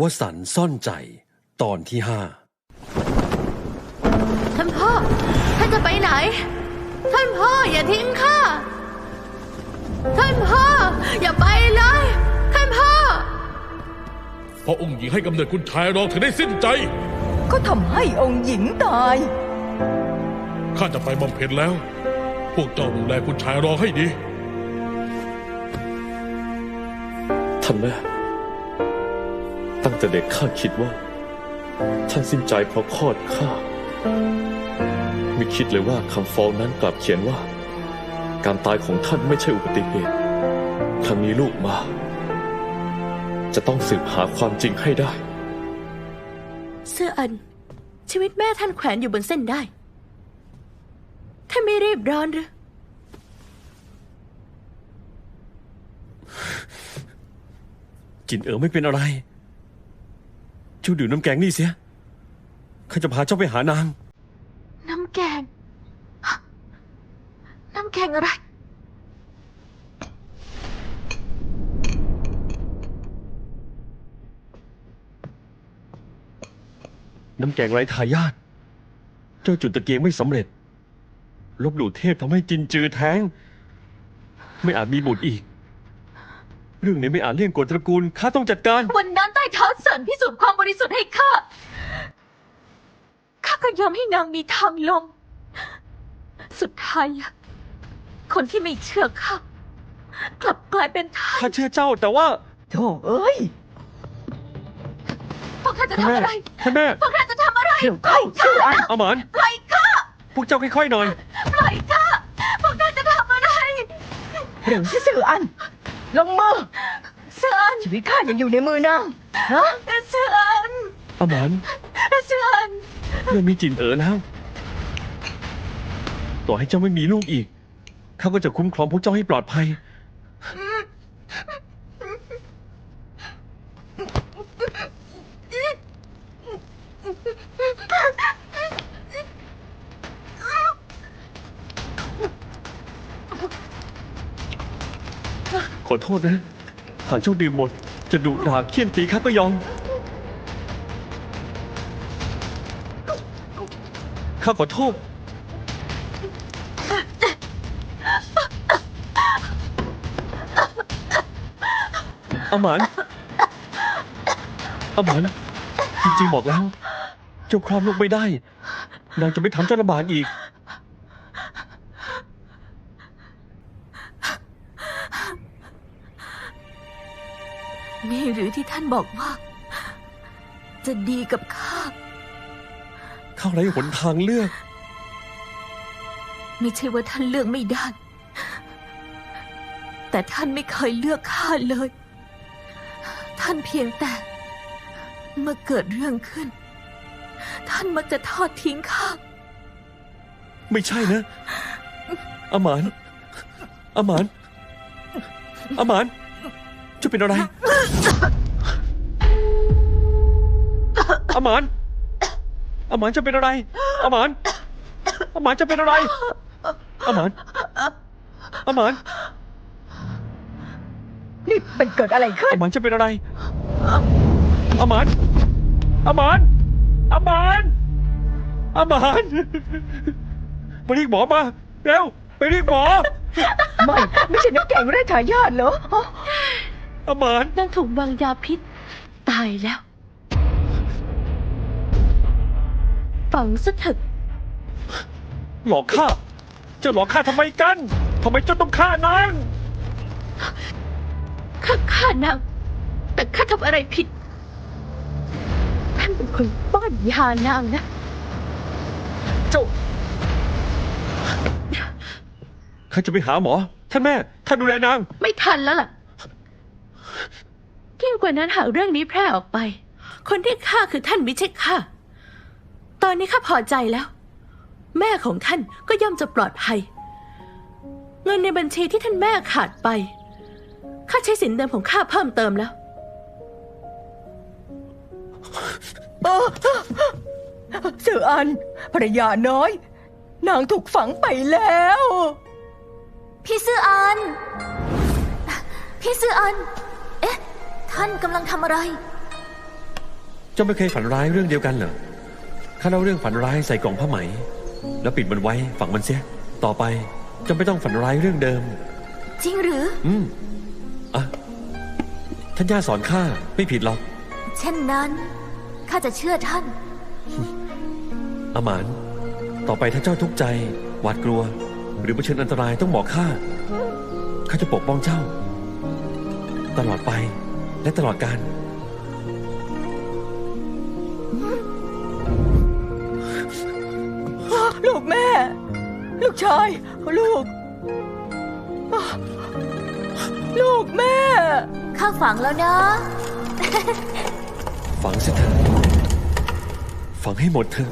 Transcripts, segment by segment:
วสันต์ซ่อนใจ ตอนที่ห้าท่านพ่อ ท่านจะไปไหน ท่านพ่ออย่าทิ้งข้า ท่านพ่อ อย่าไปเลย ท่านพ่อ เพราะองค์หญิงให้กำเนิดคุณชายรองถึงได้สิ้นใจ ก็ทำให้องค์หญิงตาย ข้าจะไปบำเพ็ญแล้ว พวกเจ้าดูแลคุณชายรองให้ดี ท่านแม่ ตั้งแต่เด็กข้าคิดว่า ท่านสิ้นใจเพราะคลอดข้าไม่คิดเลยว่าคำฟ้องนั้นกลับเขียนว่า การตายของท่านไม่ใช่อุบัติเหตุครั้งนี้ลูกมา จะต้องสืบหาความจริงให้ได้ เสื้ออัน ชีวิตแม่ท่านแขวนอยู่บนเส้นได้ท่านไม่รีบร้อนหรือจินเอ๋อไม่เป็นอะไร เจ้าดื่มน้ำแกงนี่เสียข้าจะพาเจ้าไปหานาง น้ำแกงน้ำแกงอะไร น้ำแกงไร้ทายาทเจ้าจุดตะเกียงไม่สำเร็จ ลบหลู่เทพทำให้จินจือแท้ง ไม่อาจมีบุตรอีก เรื่องนี้ไม่อาจเลี่ยงกฎตระกูลข้าต้องจัดการ วันนั้นใต้เท้าเสินพิสูจน์ความบริสุทธิ์ให้ข้า ข้าก็ยอมให้นางมีทางลง สุดท้ายอะคนที่ไม่เชื่อข้ากลับกลายเป็นท่านข้าเชื่อเจ้าแต่ว่าโธ่เอ้ย พวกท่านจะท่านทำแม่อะไร ท่านแม่ พวกท่านจะทำอะไรเร็วเข้าเชื่ออัน เอาหมานปล่อยข้าพวกเจ้าค่อยๆหน่อย ปล่อยข้า พวกท่านจะทำอะไร เร็วที่สื่ออัน ลงมือเสืออันชีวิตข้ายังอยู่ในมือนางฮะเสืออันเอาหมานเสืออันเรื่องมีจินเอ๋อแล้ว ต่อให้เจ้าไม่มีลูกอีก ข้าก็จะคุ้มครองพวกเจ้าให้ปลอดภัย ข อโทษนะ หากเจ้าดื่มหมด จะดุด่าเคี่ยนตีข้าก็ยอม ข้าขอโทษอาหมานอาหมานจริงๆบอกแล้ว เจ้าคลอดลูกไม่ได้ นางจะไม่ทำเจ้าลำบากอีกานบอกว่า จะดีกับข้าเข้าไรหนทางเลือก ไม่ใช่ว่าท่านเลือกไม่ได้ แต่ท่านไม่เคยเลือกข้าเลย ท่านเพียงแต่เมื่อเกิดเรื่องขึ้น ท่านมักจะทอดทิ้งข้า ไม่ใช่นะอาหมานอาหมานอาหมานเจะเป็นอะไร อาหมานอาหมานจะเป็นอะไรอาหมานอาหมานจะเป็นอะไรอาหมานอาหมานนี่มันเกิดอะไรขึ้นอาหมานจะเป็นอะไรอาหมานอาหมานอาหมานอาหมานไปเรียกหมอมาเร็วไปเรียกหมอไม่ไม่ใช่น้ำแกงไร้ทายาทเหรออาหมานนางถูกวางยาพิษ ตายแล้ว ฝังซะเถอะหลอกข้าเจ้าหลอกข้าทำไมกันทำไมเจ้าต้องฆ่านางข้าฆ่านางแต่ข้าทำอะไรผิดท่านเป็นคนป้อนยานางนะ เจ้าข้าจะไปหาหมอ ท่านแม่ ท่านดูแลนาง ไม่ทันแล้วล่ะยิ่งกว่านั้นหากเรื่องนี้แพร่ออกไป คนที่ฆ่าคือท่านไม่ใช่ข้า ตอนนี้ข้าพอใจแล้ว แม่ของท่านก็ย่อมจะปลอดภัย เงินในบัญชีที่ท่านแม่ขาดไป ข้าใช้สินเดิมของข้าเพิ่มเติมแล้วเสืออันภรรยาน้อย นางถูกฝังไปแล้ว พี่ซื่ออัน พี่ซื่ออัน เอ๊ะ ท่านกำลังทำอะไร เจ้าไม่เคยฝันร้ายเรื่องเดียวกันเหรอ ข้าเล่าเรื่องฝันร้ายใส่กล่องผ้าไหม แล้วปิดมันไว้ฝังมันเสีย ต่อไปเจะไม่ต้องฝันร้ายเรื่องเดิม จริงหรือ อืมอะท่านย่าสอนข้าไม่ผิดหรอก เช่นนั้นข้าจะเชื่อท่านอาหมานต่อไปถ้าเจ้าทุกข์ใจหวาดกลัว หรือเผชิญอันตรายต้องบอกข้าข้าจะปกป้องเจ้า ตลอดไปและตลอดกาล กแม่ ลูกชาย ลูก ลูกแม่ ข้าฝังแล้วนะ ฝังเสียเถอะฝังให้หมดเถอะ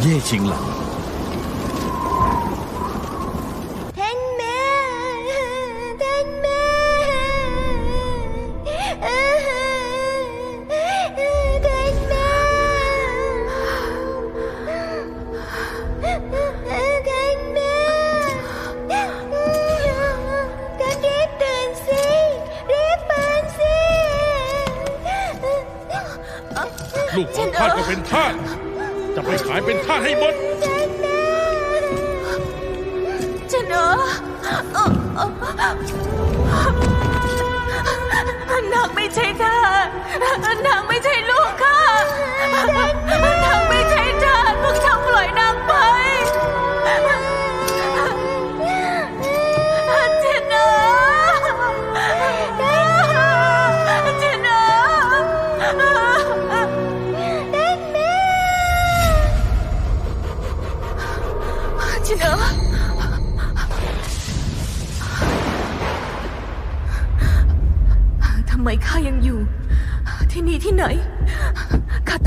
เย่ชิงหลัง ลูกของข้าก็เป็นท่าสจะไปขายเป็นท่าสให้หมดเจนเออนางไม่ใช่ท่านางไม่ใช่ลูกค่ะนางไม่ใช่ท่านพวกเจ้าปล่อยนางไป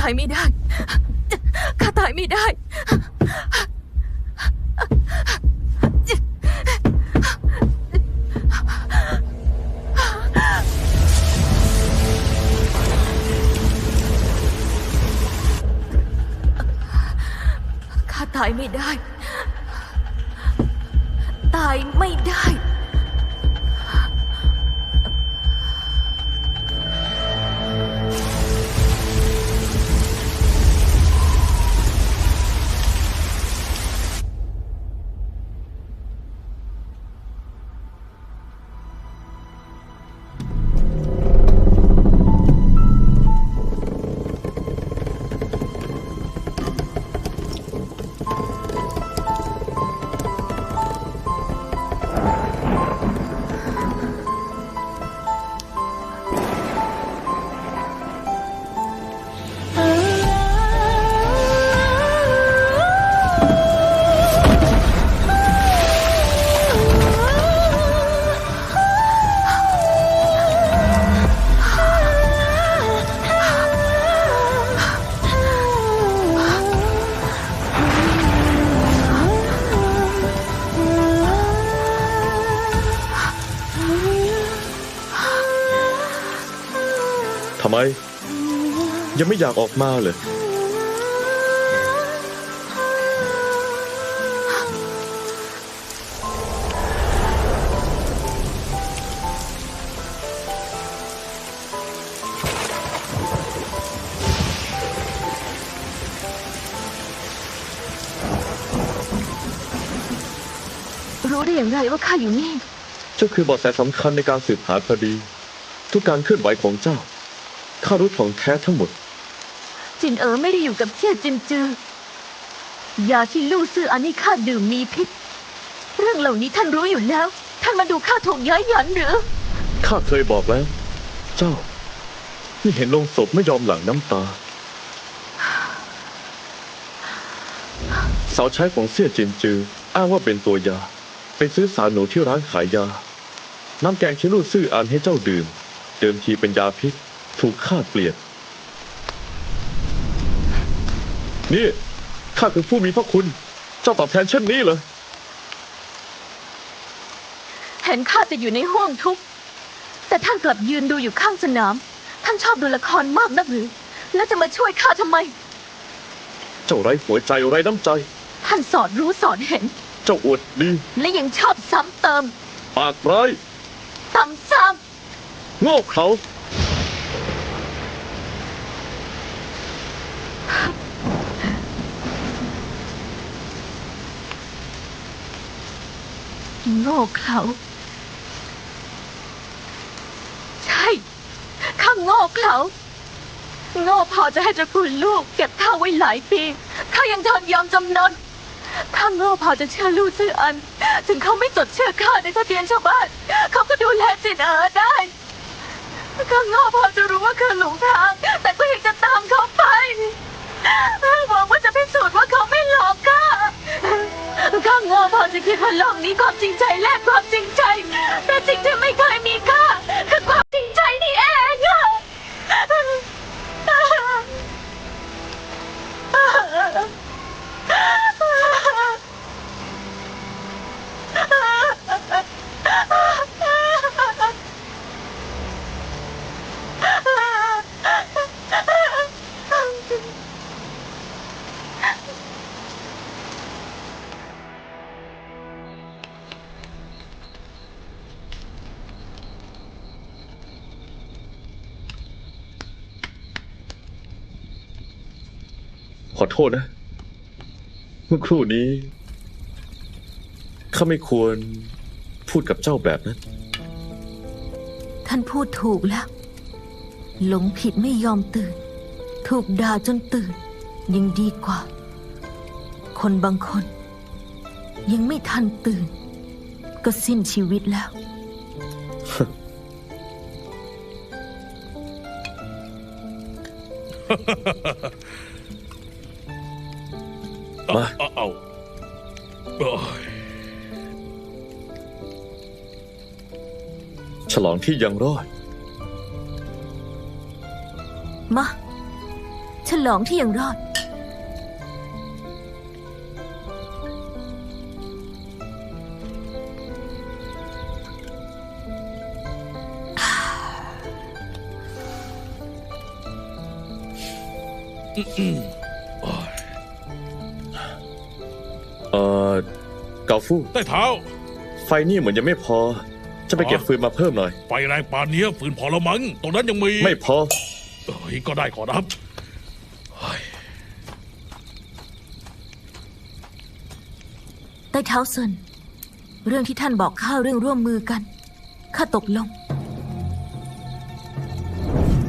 ตายไม่ได้ ข้าตายไม่ได้ ข้าตายไม่ได้ ตายไม่ได้ ยังไม่อยากออกมาเลย รู้ได้อย่างไรว่าข้าอยู่นี่ เจ้าคือเบาะแสสำคัญในการสืบหาคดี ทุกการเคลื่อนไหวของเจ้า ข้ารู้ของแท้ทั้งหมด จินเอ๋อไม่ได้อยู่กับเชี่ยจินจือยาที่ลู่ซื่ออันนี้ข้าดื่มมีพิษ เรื่องเหล่านี้ท่านรู้อยู่แล้ว ท่านมาดูข้าถูกย้ายหยันหรือ ข้าเคยบอกแล้ว เจ้าที่เห็นลงศพไม่ยอมหลั่งน้ำตา สาวใช้ของเสี่ยจินจือ อ้างว่าเป็นตัวยา ไปซื้อสารหนูที่ร้านขายยา น้ำแกงที่ลู่ซื่ออ่านให้เจ้าดื่ม เดิมทีเป็นยาพิษ ถูกข้าเปลี่ยน นี่ข้าคือผู้มีพระคุณ เจ้าตอบแทนเช่นนี้เหรอ เห็นข้าจะอยู่ในห้วงทุกข์แต่ท่านกลับยืนดูอยู่ข้างสนาม ท่านชอบดูละครมากนักหรือ แล้วจะมาช่วยข้าทำไม เจ้าไร้หัวใจไร้น้ำใจ ท่านสอนรู้สอนเห็น เจ้าอวดดี และยังชอบซ้ำเติม ปากร้ายซ้ำซ้โง่เขลา โง่เขลาใช่ข้าโง่เขลาโง่พอจะให้ตระกูลลูก เก็บข้าไว้หลายปีข้ายังทนยอมจำนนข้าโง่พอจะเชื่อลูกซื่ออัน ถึงเขาไม่จดเชื่อข้าในทะเบียนชาวบ้านเขาก็ดูแลจิตเอ๋อได้ข้าโง่พอจะรู้ว่าคือหลงทาง แต่ก็ยังจะตามเขาไปหวังว่าจะพิสูจน์ว่าเขาไม่หลอกข้า ข้าโง่พอจะคิดว่าโลกนี้ความจริงใจแลกความจริงใจแต่สิ่งที่ไม่เคยมีค่าคือความ โทษนะเมื่อครู่นี้ข้าไม่ควรพูดกับเจ้าแบบนั้น ท่านพูดถูกแล้ว หลงผิดไม่ยอมตื่น ถูกด่าจนตื่น ยังดีกว่า คนบางคน ยังไม่ทันตื่น ก็สิ้นชีวิตแล้ว มา เอาเอาเอ้ยฉลองที่ยังรอด มา ฉลองที่ยังรอดเฟู่ใต้เท้า ไฟนี่เหมือนยังไม่พอ จะไปเก็บฟืนมาเพิ่มหน่อย ไฟแรงป่านเนี้ยฝืนพอละมั้งตรงนั้นยังมีไม่พอเอ้ยก็ได้ขอรับใต้เท้าเซินเรื่องที่ท่านบอกข้าเรื่องร่วมมือกันข้าตกลง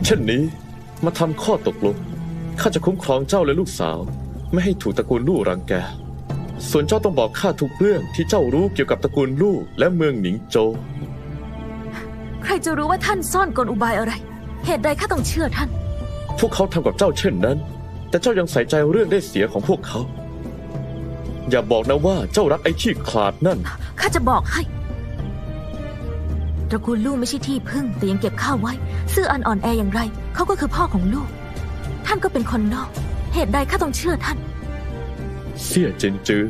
เช่นนี้มาทำข้อตกลงข้าจะคุ้มครองเจ้าและลูกสาว ไม่ให้ถูกตระกูลลู่รังแก ส่วนเจ้าต้องบอกข้าทุกเรื่องที่เจ้ารู้เกี่ยวกับตระกูลลู่และเมืองหนิงโจวใครจะรู้ว่าท่านซ่อนกลอุบายอะไร เหตุใดข้าต้องเชื่อท่าน พวกเขาทำกับเจ้าเช่นนั้น แต่เจ้ายังใส่ใจเรื่องได้เสียของพวกเขา อย่าบอกนะว่าเจ้ารักไอ้ขี้ขลาดนั่น ข้าจะบอกให้ ตระกูลลูกไม่ใช่ที่พึ่ง แต่ยังเก็บข้าวไว้ ซื่ออันอ่อนแออย่างไร เขาก็คือพ่อของลูก ท่านก็เป็นคนนอก เหตุใดข้าต้องเชื่อท่าน เสี่ยเจินจือ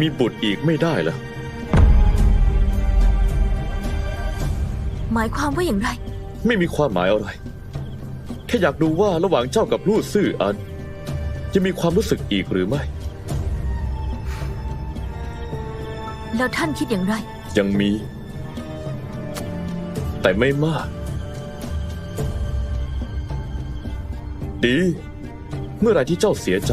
มีบุตรอีกไม่ได้เหรอหมายความว่าอย่างไร ไม่มีความหมายอะไร แค่อยากดูว่าระหว่างเจ้ากับลู่ซื่ออัน จะมีความรู้สึกอีกหรือไม่ แล้วท่านคิดอย่างไร ยังมี แต่ไม่มาก ดี เมื่อไหรที่เจ้าเสียใจ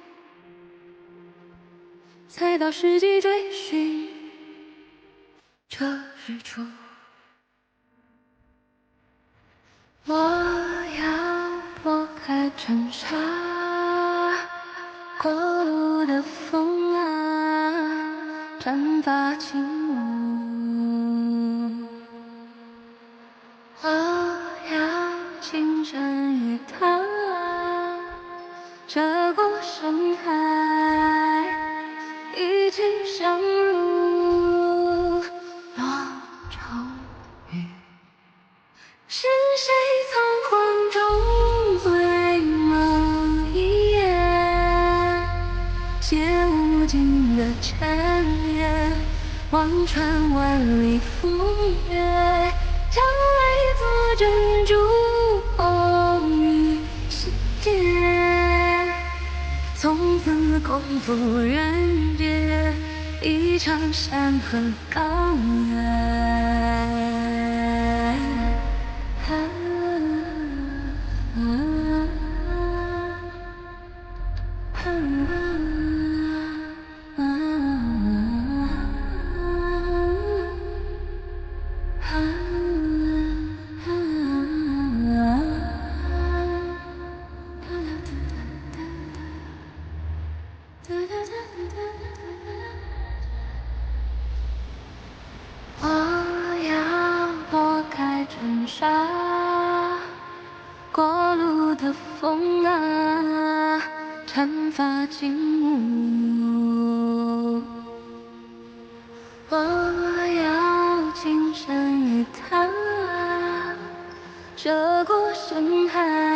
才到世纪追寻这日出。我要拨开尘沙，过路的风啊，绽发轻舞。无尽的缠绵，望穿万里风月，将泪作珍珠红于世界。从此共赴人间，一场山河高远。我要情深于他，涉过深海，